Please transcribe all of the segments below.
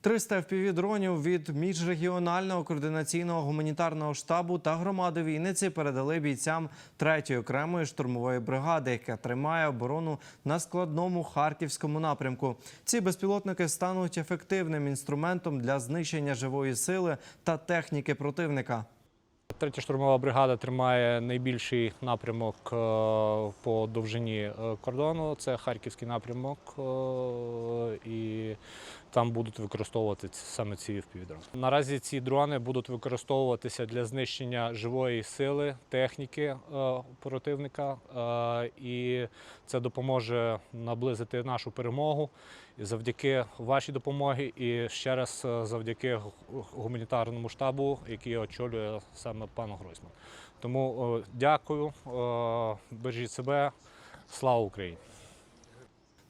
300 FPV-дронів від міжрегіонального координаційного гуманітарного штабу та громади Вінниці передали бійцям 3-ї окремої штурмової бригади, яка тримає оборону на складному харківському напрямку. Ці безпілотники стануть ефективним інструментом для знищення живої сили та техніки противника. Третя штурмова бригада тримає найбільший напрямок е, по довжині е, кордону. Це харківський напрямок, е, і там будуть використовувати саме ці впівдрони. Наразі ці дрони будуть використовуватися для знищення живої сили, техніки е, противника, е, і це допоможе наблизити нашу перемогу. Завдяки вашій допомогі і ще раз е, завдяки гуманітарному штабу, який очолює саме пан Гройсман. Тому дякую, бережіть себе, слава Україні!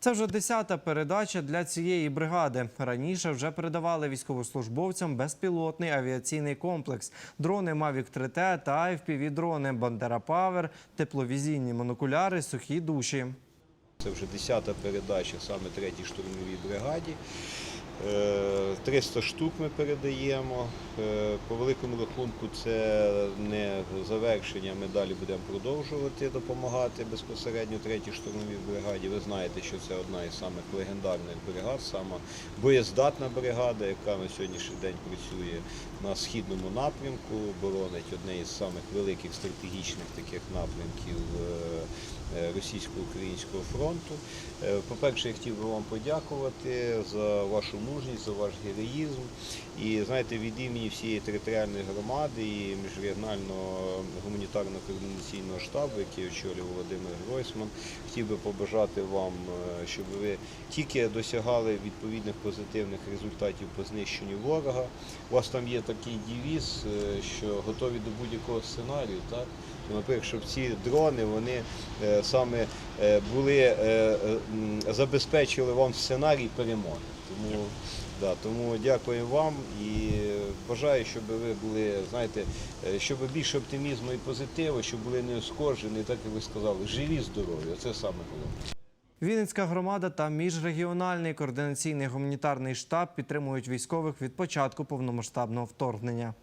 Це вже десята передача для цієї бригади. Раніше вже передавали військовослужбовцям безпілотний авіаційний комплекс, дрони Mavic 3T та FPV-дрони, Бандера Павер, тепловізійні монокуляри, сухі душі. Це вже 10-та передача саме 3-й штурмовій бригаді. Е, 300 штук ми передаємо. Е, По великому рахунку це не завершення. Ми далі будемо продовжувати допомагати безпосередньо 3-й штурмовій бригаді. Ви знаєте, що це одна із самих легендарних бригад, сама боєздатна бригада, яка на сьогоднішній день працює на східному напрямку, боронить одне із самих великих стратегічних таких напрямків е, е, російсько-українського фронту. Е, По-перше, я хотів би вам подякувати за вашу мужність, за ваш героїзм. І знаєте, від імені всієї територіальної громади і міжрегіонального гуманітарного координаційного штабу, який очолює Володимир Гройсман, хотів би побажати вам, е, щоб ви тільки досягали відповідних позитивних результатів по знищенню ворога. У вас там є такий дівіз, е, що готові до будь-якого сценарію, так? Наприклад, щоб ці дрони вони саме були, забезпечили вам сценарій перемоги. Тому, да, тому дякую вам і бажаю, щоб ви були, знаєте, е, щоб більше оптимізму і позитиву, щоб були не ускоржені, так як ви сказали, живі, здорові. Це саме головне. Вінницька громада та міжрегіональний координаційний гуманітарний штаб підтримують військових від початку повномасштабного вторгнення.